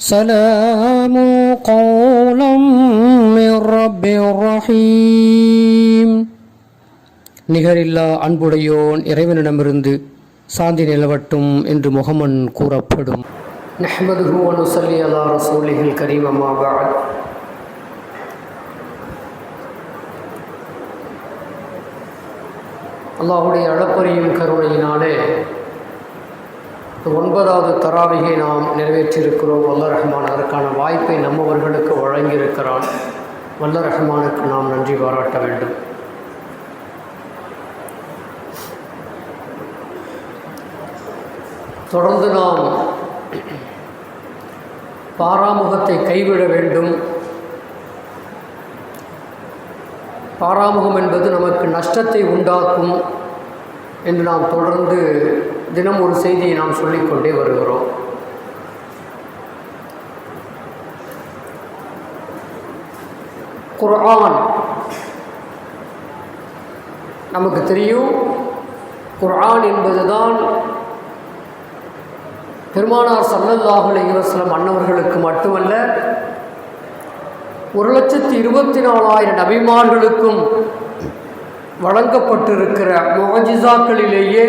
سلام قولا من رب رحيم நிகரில்லா அன்புடையோன் இறைவனிடமிருந்து சாந்தி நிலவட்டும் என்று முகமன் கூறப்படும் நஹ்மதுஹு வ நுஸல்லி அலா ரசூலிஹில் கரீம் அம்மா பஅத் அல்லாஹுடைய அளப்பரியும் கருணையினாலே ஒன்பதாவது தராவிகை நாம் நிறைவேற்றியிருக்கிறோம். வல்ல ரஹ்மான் அதற்கான வாய்ப்பை நம்மவர்களுக்கு வழங்கியிருக்கிறான். வல்ல ரஹ்மானுக்கு நாம் நன்றி பாராட்ட வேண்டும். தொடர்ந்து நாம் பாராமுகத்தை கைவிட வேண்டும். பாராமுகம் என்பது நமக்கு நஷ்டத்தை உண்டாக்கும் என்று நாம் தொடர்ந்து தினம் ஒரு செய்தியை நாம் சொல்லிக்கொண்டே வருகிறோம். குர்ஆன். நமக்கு தெரியும் குர்ஆன் என்பதுதான் பெருமானார் சல்லல்லாஹு அலைஹி அன்னவர்களுக்கு மட்டுமல்ல ஒரு லட்சத்தி இருபத்தி நாலாயிரம் நபிமார்களுக்கும் வழங்கப்பட்டிருக்கிற மொஹஜிசாக்களிலேயே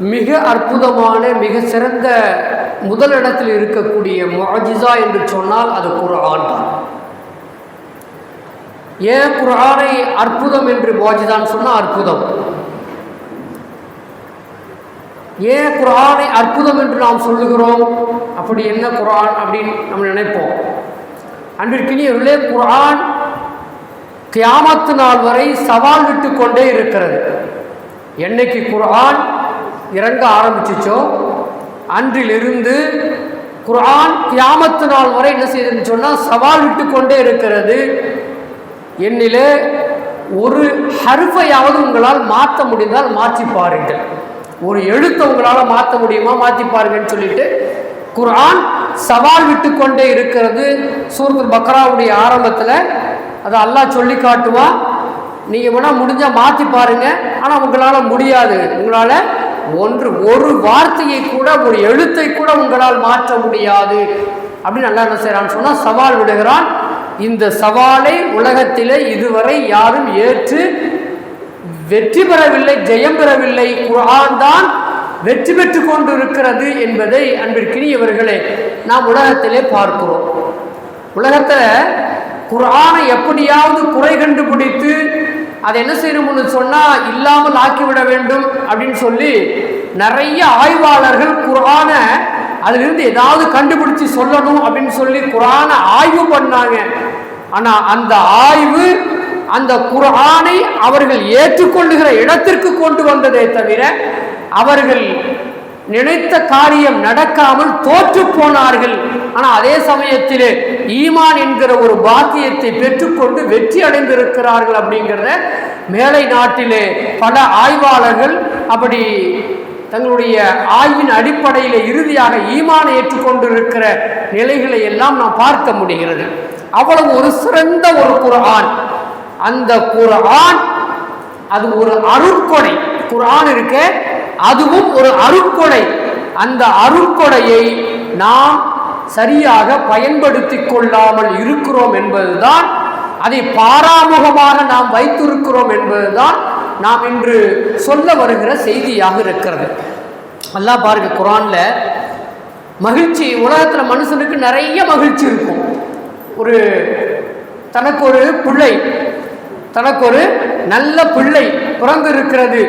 மிக அற்புதமான மிக சிறந்த முதலிடத்தில் இருக்கக்கூடிய முகஜிசா என்று சொன்னால் அது குரான் தான் ஏன் குரானை அற்புதம் என்று முகஜிதான் சொன்னால் அற்புதம். ஏன் குரானை அற்புதம் என்று நாம் சொல்லுகிறோம்? அப்படி என்ன குரான் அப்படின்னு நம்ம நினைப்போம். அன்பிற்கினியவர்களே குரான் கியாமத்து நாள் வரை சவால் விட்டு கொண்டே இருக்கிறது. என்னைக்கு குரான் இறங்க ஆரம்பிச்சிச்சோ? அன்றிலிருந்து குரான் கியாமத்து நாள் வரை என்ன செய்யுதுன்னு சொன்னால் சவால் விட்டு கொண்டே இருக்கிறது. என்னிலே ஒரு ஹருஃபையாவது உங்களால் மாற்ற முடிந்தால் மாற்றி பாருங்கள். ஒரு எழுத்தை உங்களால் மாற்ற முடியுமா? மாற்றி பாருங்கன்னு சொல்லிட்டு குரான் சவால் விட்டு கொண்டே இருக்கிறது. சூரத்துல் பக்ராவுடைய ஆரம்பத்தில் அதை அல்லாஹ் சொல்லி காட்டுவா நீங்கள் வேணால் முடிஞ்சால் மாற்றி பாருங்கள் ஆனால் உங்களால் முடியாது. உங்களால் ஒன்று ஒரு வார்த்தையை கூட ஒரு எழுத்தை கூட உங்களால் மாற்ற முடியாது. அப்படின்னு நல்லா என்ன செய்கிறான்னு சொன்னால் சவால் விடுகிறான். இந்த சவாலை உலகத்திலே இதுவரை யாரும் ஏற்று வெற்றி பெறவில்லை ஜெயம் பெறவில்லை. குரான் தான் வெற்றி பெற்று கொண்டு இருக்கிறது என்பதை அன்பிற்கினியவர்களே நாம் உலகத்திலே பார்க்கிறோம். உலகத்தில் குரானை எப்படியாவது குறை கண்டுபிடித்து அதை என்ன செய்யணும்னு சொன்னால் இல்லாமல் ஆக்கிவிட வேண்டும் அப்படின்னு சொல்லி நிறைய ஆய்வாளர்கள் குரானை அதிலிருந்து ஏதாவது கண்டுபிடிச்சு சொல்லணும் அப்படின்னு சொல்லி குரானை ஆய்வு பண்ணாங்க. ஆனால் அந்த ஆய்வு அந்த குரானை அவர்கள் ஏற்றுக்கொள்ளுகிற இடத்திற்கு கொண்டு வந்ததே தவிர அவர்கள் நினைத்த காரியம் நடக்காமல் தோற்று போனார்கள். ஆனால் அதே சமயத்தில் ஈமான் என்கிற ஒரு பாக்கியத்தை பெற்றுக்கொண்டு வெற்றி அடைந்திருக்கிறார்கள் அப்படிங்கிறத மேலை நாட்டிலே பல ஆய்வாளர்கள் அப்படி தங்களுடைய ஆய்வின் அடிப்படையில் இறுதியாக ஈமானை ஏற்றுக்கொண்டிருக்கிற நிலைகளை எல்லாம் நாம் பார்க்க முடிகிறது. அவ்வளவு ஒரு சிறந்த ஒரு குரான் அந்த குரான் அது ஒரு அருட்கொடை. குரான் இருக்க அதுவும் ஒரு அருட்கொடை. அந்த அருட்கொடையை நாம் சரியாக பயன்படுத்தி கொள்ளாமல் இருக்கிறோம் என்பதுதான் அதை பாராமுகமாக நாம் வைத்திருக்கிறோம் என்பதுதான் நாம் இன்று சொல்ல வருகிற செய்தியாக இருக்கிறது. நல்லா பாருங்க குரான்ல மகிழ்ச்சி உலகத்தில் மனுஷனுக்கு நிறைய மகிழ்ச்சி இருக்கும். ஒரு தனக்கு ஒரு பிள்ளை தனக்கு ஒரு நல்ல பிள்ளை பிறந்து இருக்கிறது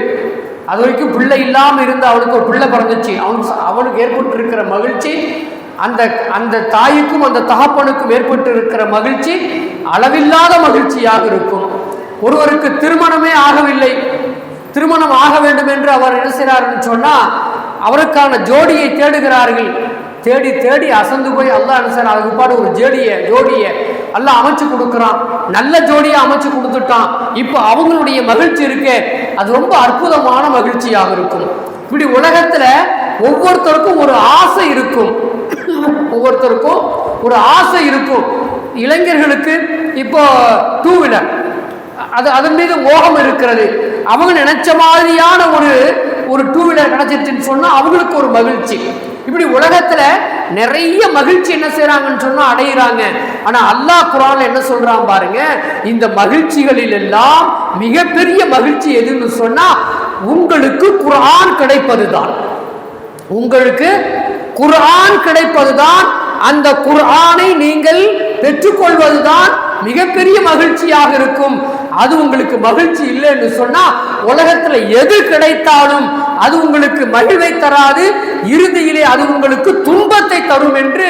அது வரைக்கும் பிள்ளை இல்லாமல் இருந்து அவனுக்கு ஒரு பிள்ளை பிறந்துச்சு. அவனுக்கு அவனுக்கு ஏற்பட்டு இருக்கிற மகிழ்ச்சி அந்த அந்த தாய்க்கும் அந்த தகப்பனுக்கும் ஏற்பட்டு இருக்கிற மகிழ்ச்சி அளவில்லாத மகிழ்ச்சியாக இருக்கும். ஒருவருக்கு திருமணமே ஆகவில்லை. திருமணம் ஆக வேண்டும் என்று அவர் என்ன செய்கிறார்னு சொன்னால் அவருக்கான ஜோடியை தேடுகிறார்கள். தேடி தேடி அசந்து போய் அல்லா சார் அதுக்கு பாடு ஒரு ஜோடியை ஜோடியை அல்ல அமைச்சு கொடுக்குறான். நல்ல ஜோடியை அமைச்சு கொடுத்துட்டான். இப்போ அவங்களுடைய மகிழ்ச்சி இருக்கே. அது ரொம்ப அற்புதமான மகிழ்ச்சியாக இருக்கும். இப்படி உலகத்தில் ஒவ்வொருத்தருக்கும் ஒரு ஆசை இருக்கும். ஒவ்வொருத்தருக்கும் ஒரு ஆசை இருக்கும். இளைஞர்களுக்கு இப்போ டூ வீலர் அது அதன் மீது மோகம் இருக்கிறது. அவங்க நினைச்ச மாதிரியான ஒரு ஒரு டூ வீலர் கிடைச்சிருச்சுன்னு சொன்னால் அவங்களுக்கு ஒரு மகிழ்ச்சி. இப்படி உலகத்துல நிறைய மகிழ்ச்சி என்ன செய்யறாங்கன்னு சொன்னா அடையிறாங்க. ஆனா அல்லாஹ் குரான் என்ன சொல்றான் பாருங்க? இந்த மகிழ்ச்சிகளில் எல்லாம் மிகப்பெரிய மகிழ்ச்சி எதுன்னு சொன்னா உங்களுக்கு குர்ஆன் கிடைப்பதுதான். உங்களுக்கு குர்ஆன் கிடைப்பதுதான். அந்த குரானை நீங்கள் பெற்றுக்கொள்வதுதான் மிகப்பெரிய மகிழ்ச்சியாக இருக்கும். அது உங்களுக்கு மகிழ்ச்சி இல்லைன்னு சொன்னா உலகத்துல எது கிடைத்தாலும் அது உங்களுக்கு மகிழ்வை தராது. இறுதியிலே அது உங்களுக்கு துன்பத்தை தரும் என்று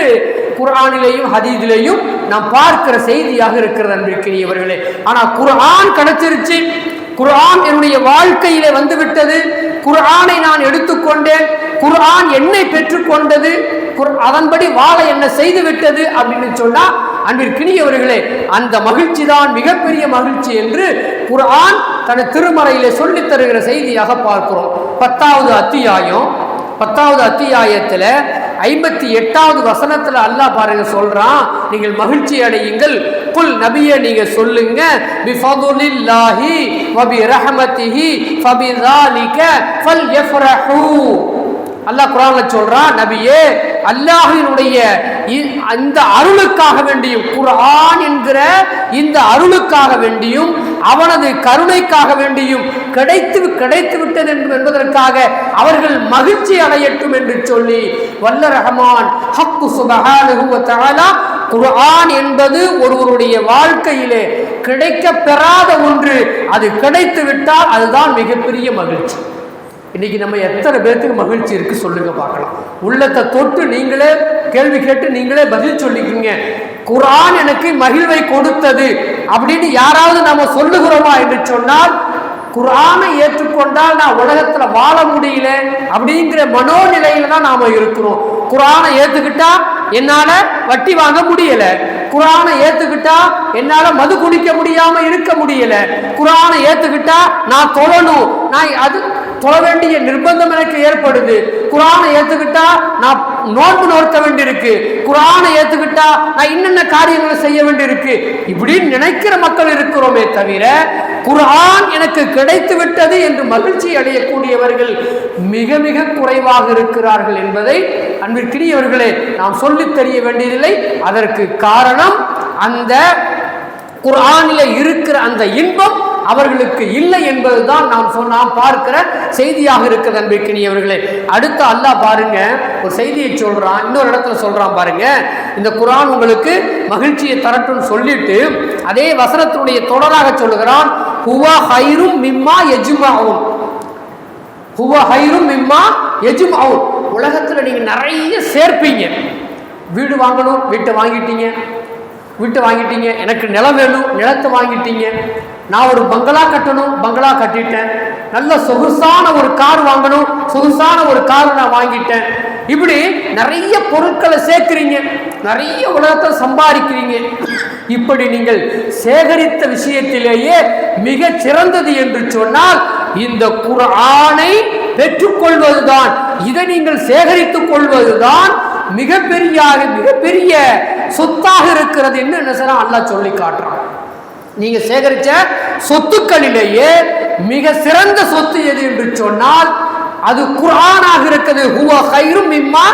குரானிலேயும் ஹதீதிலேயும் நாம் பார்க்கிற செய்தியாக இருக்கிறது அன்பிற்கினியவர்களே. ஆனால் குர்ஆன் கிடைச்சிருச்சு. குர்ஆன் என்னுடைய வாழ்க்கையிலே வந்துவிட்டது. குரானை குர்ஆனை நான் எடுத்துக்கொண்டேன். குர்ஆன் என்னை பெற்றுக்கொண்டது. குர்- அதன்படி வாழ என்ன செய்து விட்டது அப்படின்னு சொன்னா அன்பிற்கினியவர்களே அந்த மகிழ்ச்சி தான் மிகப்பெரிய மகிழ்ச்சி என்று குரான் தனது திருமறையிலே சொல்லித் தருகிற செய்தியாக பார்க்கிறோம். பத்தாவது அத்தியாயம் பத்தாவது அத்தியாயத்தில் ஐம்பத்தி எட்டாவது வசனத்தில் அல்லாஹ் பாருங்க சொல்கிறான் நீங்கள் மகிழ்ச்சி அடையுங்கள். குல் நபியை நீங்கள் சொல்லுங்க. பிஃபதுலில்லாஹி வ பிரஹமத்திஹி ஃபபிதாலிக ஃபல்யஃப்ரஹூ. அல்லாஹ் குரான்ல சொல்றான் நபியே அல்லாஹினுடைய இ- அந்த அருளுக்காக வேண்டியும் குரான் என்கிற இந்த அருளுக்காக வேண்டியும் அவனது கருணைக்காக வேண்டியும் கிடைத்து கிடைத்து விட்டது என்பதற்காக அவர்கள் மகிழ்ச்சி அடையட்டும் என்று சொல்லி வல்ல ரஹமான் ஹக்கு சுபஹானஹு வ குர்ஆன் என்பது ஒருவருடைய வாழ்க்கையிலே கிடைக்க பெறாத ஒன்று. அது கிடைத்து விட்டால் அதுதான் மிகப்பெரிய மகிழ்ச்சி. இன்றைக்கி நம்ம எத்தனை பேர்த்துக்கு மகிழ்ச்சி இருக்கு சொல்லுங்க பார்க்கலாம். உள்ளத்தை தொட்டு நீங்களே கேள்வி கேட்டு நீங்களே பதில் சொல்லிக்கிங்க. குரான் எனக்கு மகிழ்வை கொடுத்தது அப்படின்னு யாராவது நம்ம சொல்லுகிறோமா என்று சொன்னால் குரானை ஏற்றுக்கொண்டால் நான் உலகத்துல வாழ முடியல அப்படிங்கிற மனோநிலையில தான் நாம இருக்கிறோம். குரானை ஏத்துக்கிட்டா என்னால வட்டி வாங்க முடியல. குரானை ஏத்துக்கிட்டா என்னால மது குடிக்க முடியாம இருக்க முடியல. குரானை ஏத்துக்கிட்டா நான் தொழணும். நான் அது தொழ வேண்டிய நிர்பந்தம் எனக்கு ஏற்படுது. குரானை ஏத்துக்கிட்டா நான் நோன்பு நோக்க வேண்டியிருக்கு. குரானை ஏத்துக்கிட்டா நான் என்னென்ன காரியங்களை செய்ய வேண்டியிருக்கு. இப்படின்னு நினைக்கிற மக்கள் இருக்கிறோமே தவிர குரான் எனக்கு கிடைத்து விட்டது என்று மகிழ்ச்சி அடையக்கூடியவர்கள் மிக மிக குறைவாக இருக்கிறார்கள் என்பதை அன்பிற்கினியவர்களே நாம் சொல்லித் தெரிய வேண்டியதில்லை. அதற்கு காரணம் அந்த குரானில் இருக்கிற அந்த இன்பம் அவர்களுக்கு இல்லை என்பதுதான் நாம் சொன்னால் பார்க்கிற செய்தியாக இருக்கிறது அன்பிற்கினியவர்களே அடுத்து அல்லாஹ் பாருங்க ஒரு செய்தியை சொல்றான் இன்னொரு இடத்துல சொல்றான் பாருங்க. இந்த குரான் உங்களுக்கு மகிழ்ச்சியை தரட்டும் சொல்லிட்டு அதே வசனத்தினுடைய தொடராக சொல்லுகிறான் ஹுவா ஹைரும் மிம்மா எஜுமாவும் ஹுவா ஹைரும் மிம்மா எஜுமாவும் உலகத்தில் நீங்கள் நிறைய சேர்ப்பீங்க. வீடு வாங்கணும் வீட்டை வாங்கிட்டீங்க. வீட்டு வாங்கிட்டீங்க எனக்கு நிலம் வேணும் நிலத்தை வாங்கிட்டீங்க. நான் ஒரு பங்களா கட்டணும் பங்களா கட்டிட்டேன். நல்ல சொகுசான ஒரு கார் வாங்கணும் சொகுசான ஒரு கார் நான் வாங்கிட்டேன். இப்படி நிறைய பொருட்களை சேர்க்குறீங்க நிறைய உலகத்தை சம்பாதிக்கிறீங்க. இப்படி நீங்கள் சேகரித்த விஷயத்திலேயே மிக சிறந்தது என்று சொன்னால் இந்த குரானை பெற்றுக்கொள்வதுதான். இதை நீங்கள் சேகரித்துக் கொள்வதுதான் மிகப்பெரிய மிகப்பெரிய சொத்தாக இருக்கிறது என்று என்ன செய்யறான் அல்லாஹ் சொல்லி காட்டுறான். நீங்க சேகரிச்ச சொத்துக்களிலேயே மிக சிறந்த சொத்து எது என்று சொன்னால் அது குரானாக இருக்கிறது. ஹுவா கயிறும் மிம்மா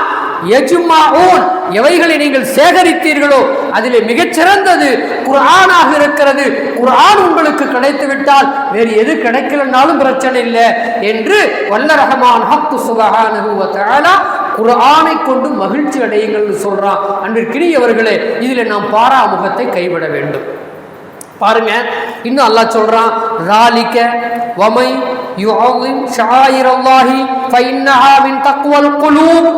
ஓன் எவைகளை நீங்கள் சேகரித்தீர்களோ அதிலே மிகச்சிறந்தது குரானாக இருக்கிறது. குரான் உங்களுக்கு கிடைத்துவிட்டால் வேறு எது கிடைக்கலனாலும் பிரச்சனை இல்லை என்று வல்ல ரஹமான் ஹக்கு சுபஹானஹு குரானை கொண்டு மகிழ்ச்சி அடையுங்கள்னு சொல்றான். அன்பிற்கினியவர்களே இதில் நாம் பாராமுகத்தை கைவிட வேண்டும். பாருங்க இன்னும் அல்லாஹ் சொல்றான் ராலிக வமை யுஅவிம் ஷாயிரல்லாஹி ஃபைன்னஹா தக்வல் குலூப்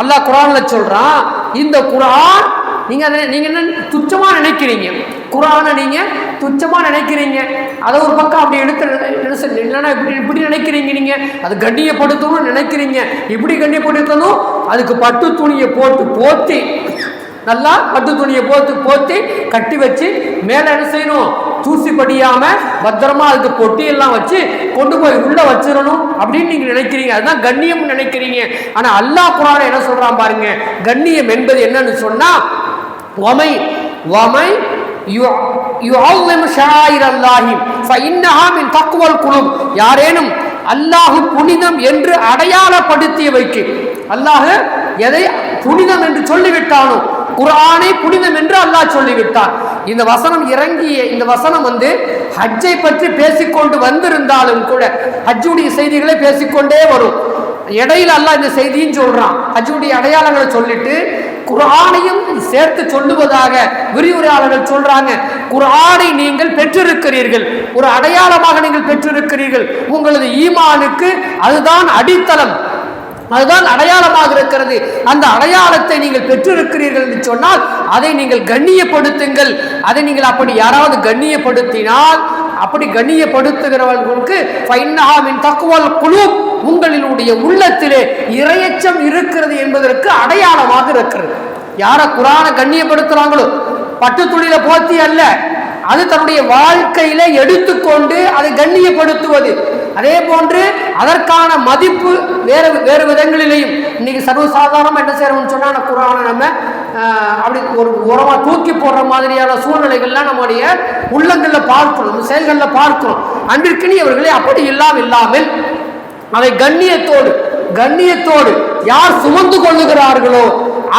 அல்லாஹ் குரானில் சொல்றான் இந்த குரான் நீங்க அதை நீங்க என்ன துச்சமா நினைக்கிறீங்க? குரானை நீங்கள் துச்சமாக நினைக்கிறீங்க. அதை ஒரு பக்கம் அப்படி எடுத்து என்ன இல்லைன்னா இப்படி இப்படி நினைக்கிறீங்க நீங்கள் அது கண்ணியப்படுத்தணும்னு நினைக்கிறீங்க. இப்படி கண்ணியப்படுத்தணும் அதுக்கு பட்டு துணியை போட்டு போத்தி நல்லா பட்டு துணியை போத்து போத்தி கட்டி வச்சு மேலே என்ன செய்யணும்? தூசி படியாம பத்திரமா அதுக்கு பொட்டியெல்லாம் வச்சு கொண்டு போய் உள்ள வச்சிடணும் அப்படின்னு நீங்க நினைக்கிறீங்க. அதுதான் கண்ணியம் நினைக்கிறீங்க. ஆனா அல்லாஹ் குரான என்ன சொல்றான் பாருங்க? கண்ணியம் என்பது என்னன்னு சொன்னா உமை உமை யுஅல்லிமு ஷாயிரல்லாஹி மின் யாரேனும் அல்லாஹு புனிதம் என்று அடையாளப்படுத்திய வைக்கு அல்லாஹு எதை புனிதம் என்று சொல்லிவிட்டானோ குரானை புனிதம் என்று அல்லாஹ் சொல்லிவிட்டான். இந்த வசனம் இறங்கிய இந்த வசனம் வந்து ஹஜ்ஜை பற்றி பேசிக்கொண்டு வந்திருந்தாலும் கூட ஹஜ்ஜுடைய செய்திகளை பேசிக்கொண்டே வரும். இடையில அல்ல இந்த செய்தியும் சொல்றான். ஹஜ்ஜுடைய அடையாளங்களை சொல்லிட்டு குரானையும் சேர்த்து சொல்லுவதாக விரிவுரையாளர்கள் சொல்றாங்க. குரானை நீங்கள் பெற்றிருக்கிறீர்கள். ஒரு அடையாளமாக நீங்கள் பெற்றிருக்கிறீர்கள். உங்களது ஈமானுக்கு அதுதான் அடித்தளம். அதுதான் அடையாளமாக இருக்கிறது. அந்த அடையாளத்தை நீங்கள் பெற்றிருக்கிறீர்கள் என்று சொன்னால் அதை நீங்கள் கண்ணியப்படுத்துங்கள். அதை நீங்கள் அப்படி யாராவது கண்ணியப்படுத்தினால் அப்படி கண்ணியப்படுத்துகிறவர்களுக்கு ஃபைன்னஹாமின் தக்குவல் குழு உங்களினுடைய உள்ளத்திலே இரையச்சம் இருக்கிறது என்பதற்கு அடையாளமாக இருக்கிறது. யார குரான கண்ணியப்படுத்துறாங்களோ? பட்டு துணியில போத்தி அல்ல. அது தன்னுடைய வாழ்க்கையில எடுத்துக்கொண்டு அதை கண்ணியப்படுத்துவது. அதே போன்று அதற்கான மதிப்பு வேறு வேறு விதங்களிலேயும். இன்னைக்கு சர்வசாதாரணமாக என்ன செய்யறோம்னு சொன்னால் குரானை நம்ம அப்படி ஒரு உரமாக தூக்கி போடுற மாதிரியான சூழ்நிலைகள்லாம் நம்முடைய உள்ளங்களில் பார்க்கிறோம் நம்ம செயல்களில் பார்க்கிறோம். அன்பிற்கினியவர்களே அப்படி இல்லாமல் இல்லாமல் அதை கண்ணியத்தோடு கண்ணியத்தோடு யார் சுமந்து கொள்ளுகிறார்களோ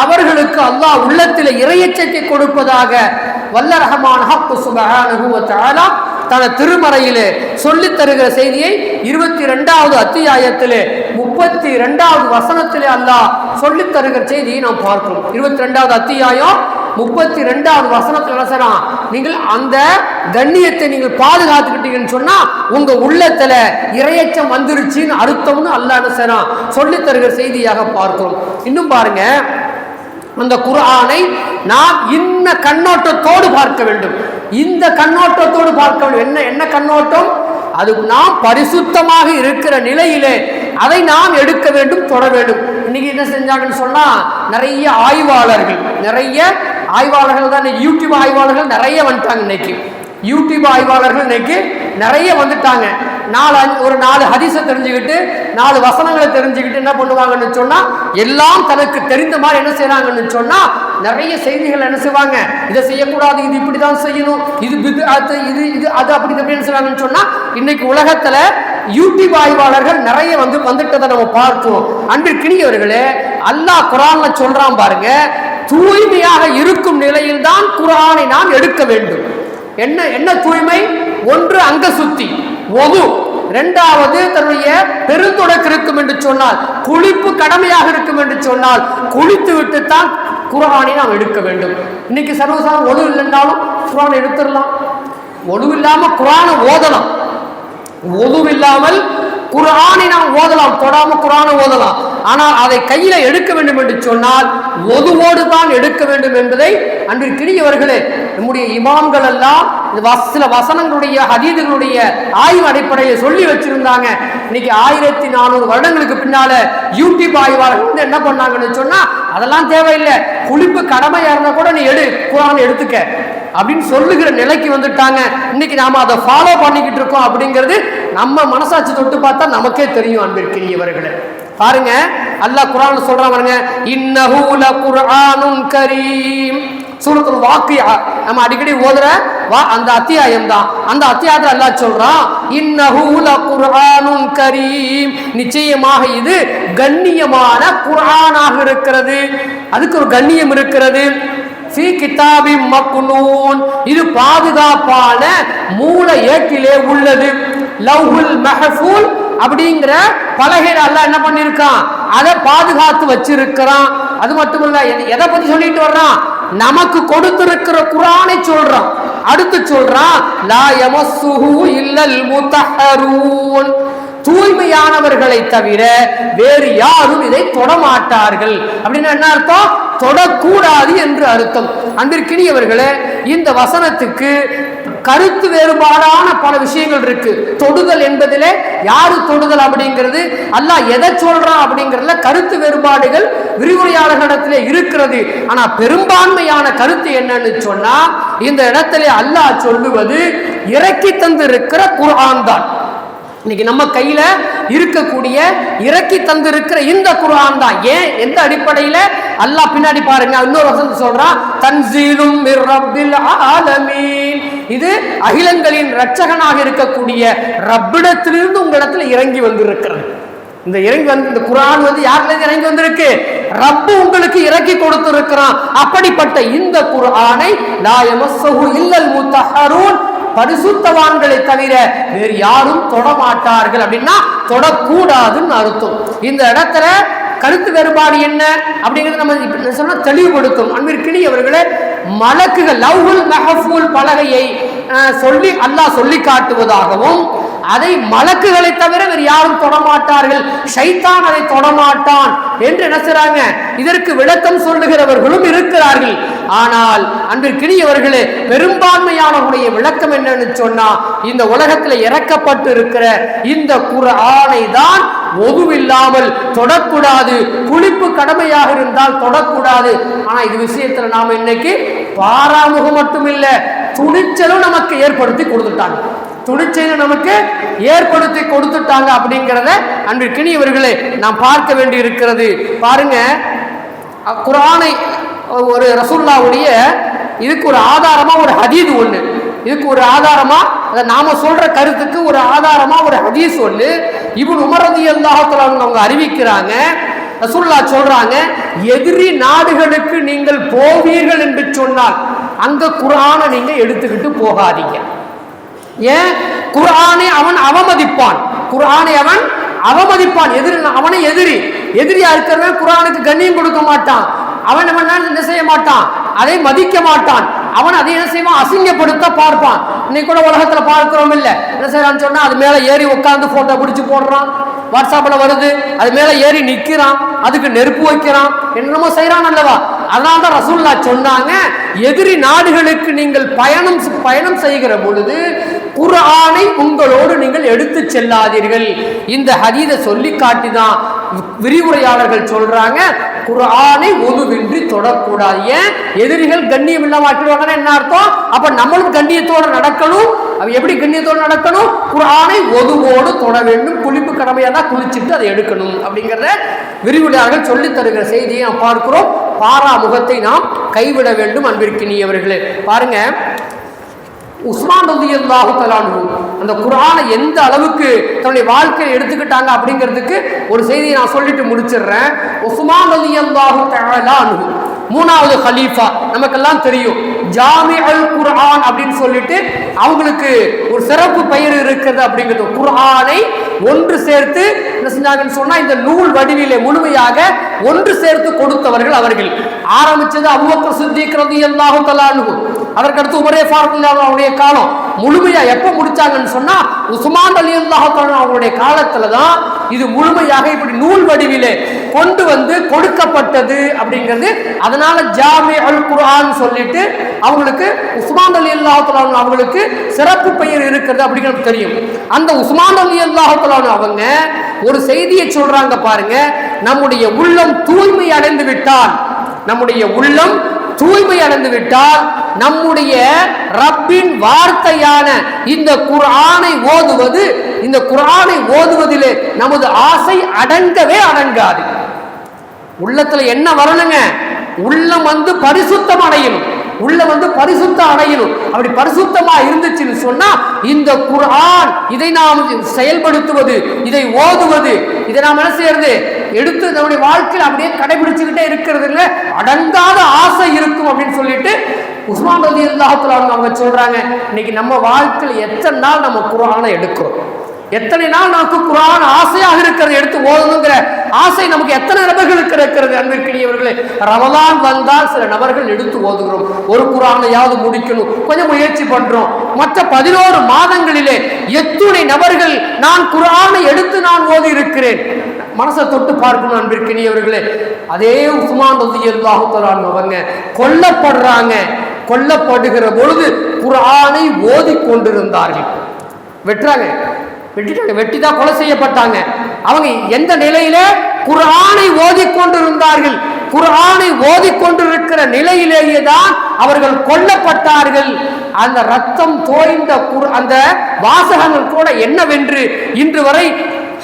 அவர்களுக்கு அல்லாஹ் உள்ளத்தில் இறையச்சத்தை கொடுப்பதாக வல்ல ரஹமான் ஹக்கு சுபஹானஹு தன திருமறையிலே சொல்லித் தருகிற செய்தியை இருபத்தி ரெண்டாவது அத்தியாயத்திலே முப்பத்தி ரெண்டாவது வசனத்திலே அல்லாஹ் சொல்லித் தருகிற செய்தியை நாம் பார்க்கிறோம் இருபத்தி ரெண்டாவது அத்தியாயம் முப்பத்தி ரெண்டாவது வசனத்தில் என்ன நீங்கள் அந்த கண்ணியத்தை நீங்கள் பாதுகாத்துக்கிட்டீங்கன்னு சொன்னா உங்க உள்ளத்துல இரையச்சம் வந்துருச்சுன்னு அர்த்தம்னு அல்லாஹ் என்ன செய்யறான் சொல்லித் தருகிற செய்தியாக பார்க்கிறோம் இன்னும் பாருங்க அந்த குரானை நாம் இன்ன கண்ணோட்டத்தோடு பார்க்க வேண்டும். இந்த கண்ணோட்டத்தோடு பார்க்க வேண்டும் என்ன என்ன கண்ணோட்டம்? அது நாம் பரிசுத்தமாக இருக்கிற நிலையிலே அதை நாம் எடுக்க வேண்டும் தொட வேண்டும். இன்னைக்கு என்ன செஞ்சாங்கன்னு சொன்னா நிறைய ஆய்வாளர்கள் நிறைய ஆய்வாளர்கள் தான் யூடியூப் ஆய்வாளர்கள் நிறைய வந்துட்டாங்க இன்னைக்கு. யூடியூப் ஆய்வாளர்கள் இன்னைக்கு நிறைய வந்துட்டாங்க. நாலு அஞ்சு ஒரு நாலு ஹதீஸை தெரிஞ்சுக்கிட்டு நாலு வசனங்களை தெரிஞ்சுக்கிட்டு என்ன பண்ணுவாங்கன்னு சொன்னால் எல்லாம் தனக்கு தெரிந்த மாதிரி என்ன செய்கிறாங்கன்னு சொன்னால் நிறைய செய்திகள் என்ன செய்வாங்க. இதை செய்யக்கூடாது இது இப்படி தான் செய்யணும் இது இது அது இது இது அது அப்படி அப்படி அப்படின்னு செய்வாங்கன்னு சொன்னால் இன்னைக்கு உலகத்தில் யூடியூப் ஆய்வாளர்கள் நிறைய வந்து வந்துட்டதை நம்ம பார்த்தோம். அன்பிற்கினியவர்களே அல்லாஹ் குரான்ல சொல்றான் பாருங்க தூய்மையாக இருக்கும் நிலையில் தான் குரானை நாம் எடுக்க வேண்டும். என்ன என்ன தூய்மை? ஒன்று அங்க சுத்தி. ஒது இரண்டாவது தன்னுடைய பெருந்தொடக்கு இருக்கும் என்று சொன்னால் குளிப்பு கடமையாக இருக்கும் என்று சொன்னால் குளித்து விட்டு தான் குரானை நாம் எடுக்க வேண்டும். இன்னைக்கு சர்வசாதாரண ஒழு இல்லைன்னாலும் குரான் எடுத்துடலாம். ஒழு இல்லாம குரானை ஓதலாம். இல்லாமல் குரானை நாம் ஓதலாம் தொடாம குரானை ஓதலாம். ஆனால் அதை கையில எடுக்க வேண்டும் என்று சொன்னால் ஒதுவோடு தான் எடுக்க வேண்டும் என்பதை அன்பிற்கினியவர்களே நம்முடைய இமாம்கள் எல்லாம் இந்த சில வசனங்களுடைய ஹதீதுகளுடைய ஆய்வு அடிப்படையில் சொல்லி வச்சிருந்தாங்க. இன்னைக்கு ஆயிரத்தி நானூறு வருடங்களுக்கு பின்னால யூடியூப் ஆய்வாளர்கள் வந்து என்ன பண்ணாங்கன்னு சொன்னா அதெல்லாம் தேவையில்லை. குளிப்பு கடமையா இருந்தா கூட நீ எடு குரான் எடுத்துக்க. அப்படின்னு சொல்லுகிற நிலைக்கு வந்துட்டாங்க. இன்னைக்கு நாம அதை ஃபாலோ பண்ணிக்கிட்டு இருக்கோம் அப்படிங்கிறது நம்ம மனசாட்சி தொட்டு பார்த்தா நமக்கே தெரியும் அன்பிற்கினியவர்களே. பாருங்க அல்லாஹ் குரான் சொல்றான் பாருங்க இன்னஹு லகுர்ஆனுன் கரீம். சூரத்துல் வாக்கியா. நம்ம அடிக்கடி ஓதுற வா அந்த அத்தியாயம் தான். அந்த அத்தியாயத்தில் அல்லாஹ் சொல்றான் இன்னஹு லகுர்ஆனுன் கரீம். நிச்சயமாக இது கண்ணியமான குர்ஆனாக இருக்கிறது. அதுக்கு ஒரு கண்ணியம் இருக்கிறது. ஃபீ கிதாபி மக்னூன். இது பாதுகாப்பான மூல ஏட்டிலே உள்ளது. லவ்ஹுல் மஹஃபூல் அப்படிங்கிற பலகையில அல்லாஹ் என்ன பண்ணியிருக்கான் அதை பாதுகாத்து வச்சிருக்கிறான். அது மட்டும் இல்ல எதை- எதை பத்தி சொல்லிட்டு வர்றான்? நமக்கு கொடுத்திருக்கிற குரானை சொல்றான். அடுத்து சொல்றான் லா யமஸ்ஸுஹு இல்லல் முத்தஹரூன். தூய்மையானவர்களை தவிர வேறு யாரும் இதை தொடமாட்டார்கள். அப்படின்னு என்ன அர்த்தம்? தொடக்கூடாது என்று அர்த்தம். அன்பிற்கினியவர்களே இந்த வசனத்துக்கு கருத்து வேறுபாடான பல விஷயங்கள் இருக்கு. தொடுதல் என்பதிலே யாரு தொடுதல் அப்படிங்கிறது? அல்லாஹ் எதை சொல்றான் அப்படிங்கிறதுல கருத்து வேறுபாடுகள் விரிவுரையாளர்களிடத்திலே இருக்கிறது. ஆனா பெரும்பான்மையான கருத்து என்னன்னு சொன்னா இந்த இடத்திலே அல்லாஹ் சொல்லுவது இறக்கி தந்திருக்கிற குர்ஆன் தான். இன்னைக்கு நம்ம கையில இருக்கக்கூடிய இறக்கி தந்திருக்கிற இந்த குரான் தான். ஏன்? எந்த அடிப்படையில? அல்லாஹ் பின்னாடி பாருங்க. இன்னொரு வசனத்தை சொல்றான். தன்சீலும் ஆலமீன். இது அகிலங்களின் ரட்சகனாக இருக்கக்கூடிய ரப்பிடத்திலிருந்து உங்களிடத்துல இறங்கி வந்திருக்கிறது. இந்த இறங்கி வந்து இந்த குரான் வந்து யாருலேருந்து இறங்கி வந்திருக்கு? ரப்பு உங்களுக்கு இறக்கி கொடுத்திருக்கிறான். அப்படிப்பட்ட இந்த குரானை லா இல்லல் முத்தஹரூன் பரிசுத்தவான்களை தவிர வேறு யாரும் தொடமாட்டார்கள் அப்படின்னா தொடக்கூடாதுன்னு அர்த்தம். இந்த இடத்துல கருத்து வேறுபாடு என்ன அப்படிங்கிறது நம்ம இப்ப சொன்னா தெளிவுபடுத்தும். அன்பிற்கினி அவர்களே மலக்குகள் லவ்ஹுல் மெஹஃபூல் பலகையை சொல்லி அல்லாஹ் சொல்லி காட்டுவதாகவும் அதை மலக்குகளை தவிர வேறு யாரும் தொடமாட்டார்கள். ஷைத்தான் அதை தொடமாட்டான் என்று என்ன செய்றாங்க? இதற்கு விளக்கம் சொல்லுகிறவர்களும் இருக்கிறார்கள். ஆனால் அன்பிற்கினியவர்களே பெரும்பான்மையானவருடைய விளக்கம் என்னன்னு சொன்னா இந்த உலகத்தில் இறக்கப்பட்டு இருக்கிற இந்த குர்ஆனை தான் ஒதுவில்லாமல் தொடக்கூடாது. குளிப்பு கடமையாக இருந்தால் தொடக்கூடாது. ஆனா இது விஷயத்துல நாம இன்னைக்கு பாராமுகம் மட்டும் இல்லை துணிச்சலும் நமக்கு ஏற்படுத்தி கொடுத்துட்டாங்க. துணிச்சலை நமக்கு ஏற்படுத்தி கொடுத்துட்டாங்க அப்படிங்கிறத அன்பிற்கினி இவர்களே நாம் பார்க்க வேண்டி இருக்கிறது பாருங்க குரானை ஒரு ரசுல்லாவுடைய இதுக்கு ஒரு ஆதாரமா ஒரு ஹதீது ஒண்ணு. இதுக்கு ஒரு ஆதாரமா அதை நாம சொல்ற கருத்துக்கு ஒரு ஆதாரமா ஒரு ஹதீஸ் ஒண்ணு. இவன் உமரதி அல்லாஹத்துல அவங்க அறிவிக்கிறாங்க ரசுல்லா சொல்றாங்க எதிரி நாடுகளுக்கு நீங்கள் போவீர்கள் என்று சொன்னால் அங்க குரானை நீங்க எடுத்துக்கிட்டு போகாதீங்க. ஏன் குரானை அவன் அவமதிப்பான். குரானை அவன் அவமதிப்பான். எதிரி அவனை எதிரி. எதிரியா இருக்கிறவன் குரானுக்கு கண்ணியம் கொடுக்க மாட்டான். அவன் அவன் என்ன செய்ய மாட்டான்? அதை மதிக்க மாட்டான். அவன் அதை என்ன செய்வான்? அசிங்கப்படுத்த பார்ப்பான். இன்னைக்கு கூட உலகத்துல பார்க்கிறோம் இல்ல. என்ன செய்யறான்னு சொன்னா அது மேல ஏறி உட்கார்ந்து போட்டோ பிடிச்சு போடுறான். வாட்ஸ்அப்ல வருது அது மேல ஏறி நிக்கிறான். அதுக்கு நெருப்பு வைக்கிறான். என்னமோ செய்யறான் அல்லவா? அதனால தான் ரசூல்லா சொன்னாங்க எதிரி நாடுகளுக்கு நீங்கள் பயணம் பயணம் செய்கிற பொழுது குரானை உங்களோடு நீங்கள் எடுத்து செல்லாதீர்கள். இந்த ஹதீதை சொல்லி காட்டி தான் விரிவுரையாளர்கள் சொல்றாங்க குரானை ஒதுவின்றி தொடக்கூடாது. ஏன்? எதிரிகள் கண்ணியம் இல்லாம ஆக்கிடுவாங்கன்னா என்ன அர்த்தம்? அப்ப நம்மளும் கண்ணியத்தோட நடக்கணும். அவ எப்படி கண்ணியத்தோடு நடக்கணும்? குரானை ஒதுவோடு தொட வேண்டும். குளிப்பு கடமையா தான் குளிச்சுட்டு அதை எடுக்கணும் அப்படிங்கிறத விரிவுரையாளர்கள் சொல்லித் தருகிற செய்தியை நாம் பார்க்கிறோம். பாரா முகத்தை நாம் கைவிட வேண்டும் அன்பிற்கினியவர்களே. பாருங்க உஸ்மான் ரதி அல்லாஹு தலானு அந்த குரானை எந்த அளவுக்கு தன்னுடைய வாழ்க்கையை எடுத்துக்கிட்டாங்க அப்படிங்கிறதுக்கு ஒரு செய்தியை நான் சொல்லிட்டு முடிச்சிடுறேன். உஸ்மான் ரதி அல்லாஹு தலானு மூணாவது ஹலீஃபா நமக்கெல்லாம் தெரியும். ஜாமி அல் குர்ஆன் அப்படின்னு சொல்லிட்டு அவங்களுக்கு ஒரு சிறப்பு பெயர் இருக்கிறது அப்படிங்கிறது. குர்ஆனை ஒன்று சேர்த்து என்ன செஞ்சாங்கன்னு சொன்னா இந்த நூல் வடிவிலே முழுமையாக ஒன்று சேர்த்து கொடுத்தவர்கள் அவர்கள். ஆரம்பிச்சது அபூபக்கர் சித்திக் ரலியல்லாஹு தஆலா அதற்கடுத்து உமரே ஃபாரூக் அவருடைய காலம். முழுமையா எப்ப முடிச்சாங்கன்னு சொன்னா உசுமான் அலி அவருடைய காலத்துல தான் இது முழுமையாக இப்படி நூல் வடிவிலே கொண்டு வந்து கொடுக்கப்பட்டது அப்படிங்கிறது. அதனால ஜாமி அல் குர்ஆன் சொல்லிட்டு அவங்களுக்கு உஸ்மான் அலி அல்லாஹ் அவங்களுக்கு சிறப்பு பெயர் இருக்கிறது அப்படிங்கிறது தெரியும். அந்த உஸ்மான் அலி அல்லாஹ் அவங்க ஒரு செய்தியை சொல்றாங்க பாருங்க. நம்முடைய உள்ளம் தூய்மை அடைந்து விட்டால் நம்முடைய உள்ளம் தூய்மை அடைந்து விட்டால் நம்முடைய ரப்பின் வார்த்தையான இந்த குரானை ஓதுவது இந்த குரானை ஓதுவதிலே நமது ஆசை அடங்கவே அடங்காது. உள்ளத்துல என்ன வரணுங்க? உள்ளம் வந்து பரிசுத்தம் அடையணும். உள்ள வந்து பரிசுத்தம் அடையணும் அப்படி பரிசுத்தமா இருந்துச்சுன்னு சொன்னா இந்த குரான் இதை நாம் செயல்படுத்துவது இதை ஓதுவது இதை நாம் என்ன செய்யறது? எடுத்து நம்முடைய வாழ்க்கையில் அப்படியே கடைபிடிச்சுக்கிட்டே இருக்கிறது இல்ல அடங்காத ஆசை இருக்கும் அப்படின்னு சொல்லிட்டு உஸ்மான் ரதி அல்லாஹத்துல அவங்க சொல்றாங்க இன்னைக்கு நம்ம வாழ்க்கையில் எத்தனை நாள் நம்ம குரானை எடுக்கிறோம்? எத்தனை நாள் நமக்கு குரான் ஆசையாக இருக்கிறது எடுத்து ஓதணுங்கிற ஆசை நமக்கு எத்தனை நபர்களுக்கு இருக்கிறது? அன்பிற்கினியவர்களே ரமதான் வந்தால் சில நபர்கள் எடுத்து ஓதுகிறோம். ஒரு குரானையாவது முடிக்கணும். கொஞ்சம் முயற்சி பண்றோம். மற்ற பதினோரு மாதங்களிலே எத்துணை நபர்கள் நான் குரானை எடுத்து நான் ஓதி இருக்கிறேன் மனசை தொட்டு பார்க்கணும் அன்பிற்கினியவர்களே. அதே உஸ்மான் ரதியல்லாஹு அவங்க கொல்லப்படுறாங்க. கொல்லப்படுகிற பொழுது குரானை ஓதி கொண்டிருந்தார்கள் வெட்டுறாங்க. வெட்டிட்டாங்க வெட்டி தான் கொலை செய்யப்பட்டாங்க. அவங்க எந்த நிலையில குரானை ஓதிக்கொண்டிருந்தார்கள்? குரானை ஓதிக்கொண்டிருக்கிற நிலையிலேயே தான் அவர்கள் கொல்லப்பட்டார்கள். அந்த ரத்தம் தோய்ந்த அந்த வாசகங்கள் கூட என்னவென்று இன்று வரை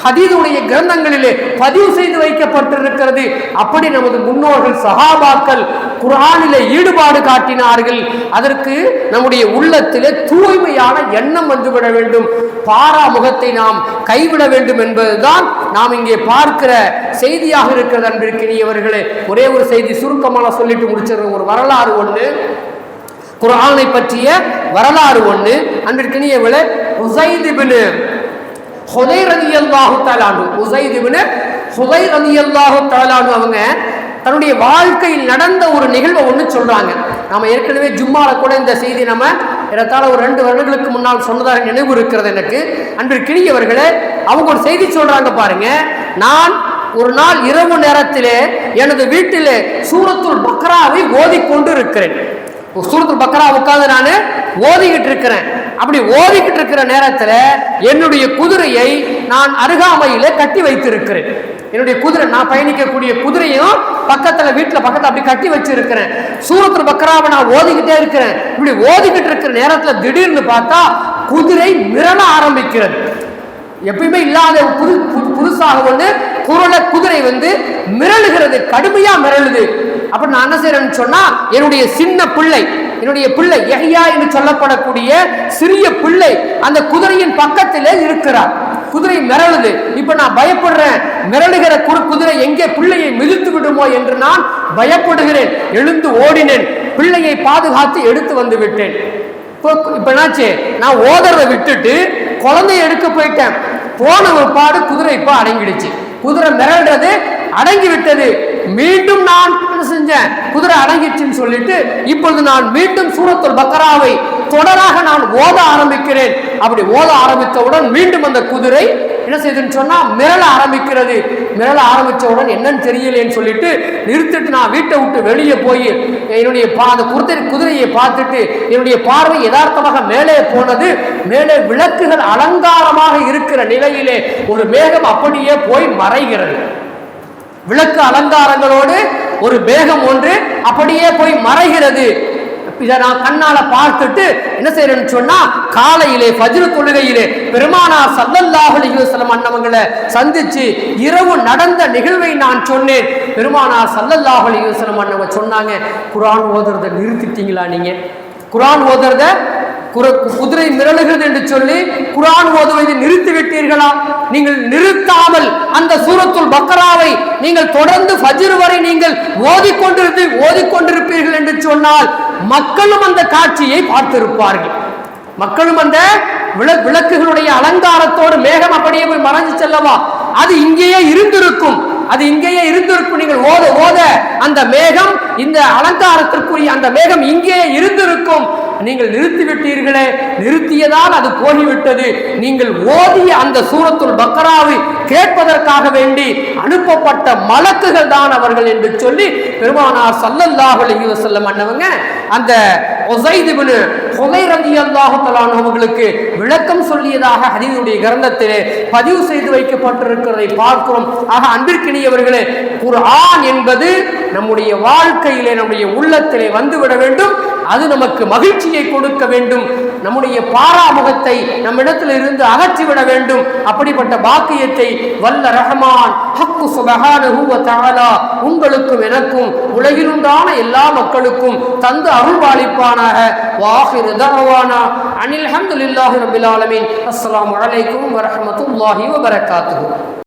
ஹதீதுடைய கிரந்தங்களிலே பதிவு செய்து வைக்கப்பட்டிருக்கிறது. அப்படி நமது முன்னோர்கள் சகாபாக்கள் குரானிலே ஈடுபாடு காட்டினார்கள். அதற்கு நம்முடைய உள்ளத்திலே தூய்மையான எண்ணம் வந்துவிட வேண்டும். பாராமுகத்தை நாம் கைவிட வேண்டும் என்பதுதான் நாம் இங்கே பார்க்கிற செய்தியாக இருக்கிறது அன்பிற்கினியவர்களே. ஒரே ஒரு செய்தி சுருக்கமாக சொல்லிட்டு முடிச்சிடுற ஒரு வரலாறு ஒன்று குரானை பற்றிய வரலாறு ஒன்று அன்பிற்கினியவளே உசைதிபின் ஹுதை ரதி அல்லாஹு தாலானு உசைதிபின் ஹுதை ரதி அல்லாஹு தாலானு அவங்க தன்னுடைய வாழ்க்கையில் நடந்த ஒரு நிகழ்வை ஒன்று சொல்கிறாங்க நம்ம ஏற்கனவே ஜும்மால கூட இந்த செய்தி நம்ம இடத்தால் ஒரு ரெண்டு வருடங்களுக்கு முன்னால் சொன்னதாக நினைவு இருக்கிறது எனக்கு. அன்று கிணியவர்களே அவங்க ஒரு செய்தி சொல்கிறாங்க பாருங்க. நான் ஒரு நாள் இரவு நேரத்திலே எனது வீட்டிலே சூரத்துள் பக்ராவை ஓதிக்கொண்டு இருக்கிறேன் சூரத்துல் பக்கரா உட்காந்து நான் ஓதிக்கிட்டு இருக்கிறேன். அப்படி ஓதிக்கிட்டு இருக்கிற நேரத்தில் என்னுடைய குதிரையை நான் அருகாமையில் கட்டி வைத்திருக்கிறேன். என்னுடைய குதிரை நான் பயணிக்கக்கூடிய குதிரையும் பக்கத்தில் வீட்டில் பக்கத்தில் அப்படி கட்டி வச்சிருக்கிறேன். சூரத்தில் பக்கராவை நான் ஓதிக்கிட்டே இருக்கிறேன். இப்படி ஓதிக்கிட்டு இருக்கிற நேரத்தில் திடீர்னு பார்த்தா குதிரை மிரள ஆரம்பிக்கிறது. எப்பயுமே இல்லாத புது புது- புதுசாக வந்து குரல குதிரை வந்து மிரளுகிறது கடுமையாக மிரளுது. அப்ப நான் என்ன செய்யறேன்னு சொன்னா என்னுடைய சின்ன பிள்ளை என்னுடைய பிள்ளை எஹியா என்று சொல்லப்படக்கூடிய சிறிய பிள்ளை அந்த குதிரையின் பக்கத்திலே இருக்கிறார். குதிரை மிரளுது. இப்ப நான் பயப்படுறேன். மிரளுகிற குறு குதிரை எங்கே பிள்ளையை மிதித்து விடுமோ என்று நான் பயப்படுகிறேன். எழுந்து ஓடினேன். பிள்ளையை பாதுகாத்து எடுத்து வந்து விட்டேன். இப்ப இப்போ என்னாச்சு? நான் ஓதுறத விட்டுட்டு குழந்தைய எடுக்க போயிட்டேன். போன ஒரு பாடு குதிரை இப்போ அடங்கிடுச்சு. குதிரை மிரள்றது அடங்கி விட்டது. மீண்டும் நான் என்ன செஞ்சேன். குதிரை அடங்கிச்சுன்னு சொல்லிட்டு இப்பொழுது நான் மீண்டும் சூரத்துல் பக்கராவை தொடராக நான் ஓத ஆரம்பிக்கிறேன். அப்படி ஓத ஆரம்பித்தவுடன் மீண்டும் அந்த குதிரை என்ன செய்யுதுன்னு சொன்னா மிரள ஆரம்பிக்கிறது. மிரள ஆரம்பிச்சவுடன் என்னன்னு தெரியலேன்னு சொல்லிட்டு நிறுத்திட்டு நான் வீட்டை விட்டு வெளியே போய் என்னுடைய பா அந்த குதிரை குதிரையை பார்த்துட்டு என்னுடைய பார்வை யதார்த்தமாக மேலே போனது. மேலே விளக்குகள் அலங்காரமாக இருக்கிற நிலையிலே ஒரு மேகம் அப்படியே போய் மறைகிறது. விளக்கு அலங்காரங்களோடு ஒரு மேகம் ஒன்று அப்படியே போய் மறைகிறது. இதை நான் கண்ணால பார்த்துட்டு என்ன செய்யறேன்னு சொன்னா காலையிலே ஃபஜ்ரு தொழுகையிலே பெருமானார் சல்லல்லாஹு அலைஹி அண்ணவங்களை அன்னவங்களை சந்திச்சு இரவு நடந்த நிகழ்வை நான் சொன்னேன். பெருமானார் சல்லல்லாஹு அலைஹி அண்ணவங்க சொன்னாங்க குரான் ஓதுறதை நிறுத்திட்டீங்களா நீங்க? குரான் ஓதுறத குதிரை மிரளுகிறது என்று சொல்லி குரான் ஓதுவதை நிறுத்தி விட்டீர்களா நீங்கள் நிறுத்தாமல் அந்த சூரத்துல் பக்கராவை நீங்கள் தொடர்ந்து ஃபஜ்ர் வரை நீங்கள் ஓதிக்கொண்டிருந்து ஓதிக்கொண்டிருப்பீர்கள் என்று சொன்னால் மக்களும் அந்த காட்சியை பார்த்திருப்பார்கள். மக்களும் அந்த விள- விளக்குகளுடைய அலங்காரத்தோடு மேகம் அப்படியே போய் மறைஞ்சு செல்லவா? அது இங்கேயே இருந்திருக்கும். அது இங்கேயே இருந்திருக்கும். நீங்கள் ஓத ஓத. அந்த மேகம் இந்த அலங்காரத்திற்குரிய அந்த மேகம் இங்கேயே இருந்திருக்கும். நீங்கள் நிறுத்திவிட்டீர்களே. நிறுத்தியதால் அது போகிவிட்டது. நீங்கள் ஓதிய அந்த சூரத்துள் பக்கராவை கேட்பதற்காக வேண்டி அனுப்பப்பட்ட மலக்குகள் தான் அவர்கள் என்று சொல்லி பெருமானார் சல்லல்லாஹு அலைஹி வஸல்லம் அன்னவங்க அந்த உஸைத் இப்னு ஹுதைர் ரலியல்லாஹு அவர்களுக்கு விளக்கம் சொல்லியதாக ஹதீனுடைய கிரந்தத்திலே பதிவு செய்து வைக்கப்பட்டிருக்கிறதை பார்க்கிறோம். ஆக அன்பிற்கினியவர்களே குர்ஆன் என்பது நம்முடைய வாழ்க்கையிலே நம்முடைய உள்ளத்திலே வந்துவிட வேண்டும். அது நமக்கு மகிழ்ச்சியை கொடுக்க வேண்டும். நம்முடைய பாராமுகத்தை நம்மிடத்தில் இருந்து அகற்றிவிட வேண்டும். அப்படிப்பட்ட பாக்கியத்தை வல்ல ரஹ்மான் ஹக்கு சுபஹானஹு வ உங்களுக்கும் எனக்கும் உலகிலுண்டான எல்லா மக்களுக்கும் தந்து அருள்பாலிப்பானாக வாஹிரு தரவானா அனில் ஹம்துலில்லாஹி ரப்பில் ஆலமீன். அஸ்ஸலாமு அலைக்கும் வரஹ்மத்துல்லாஹி வபரகாத்துஹு.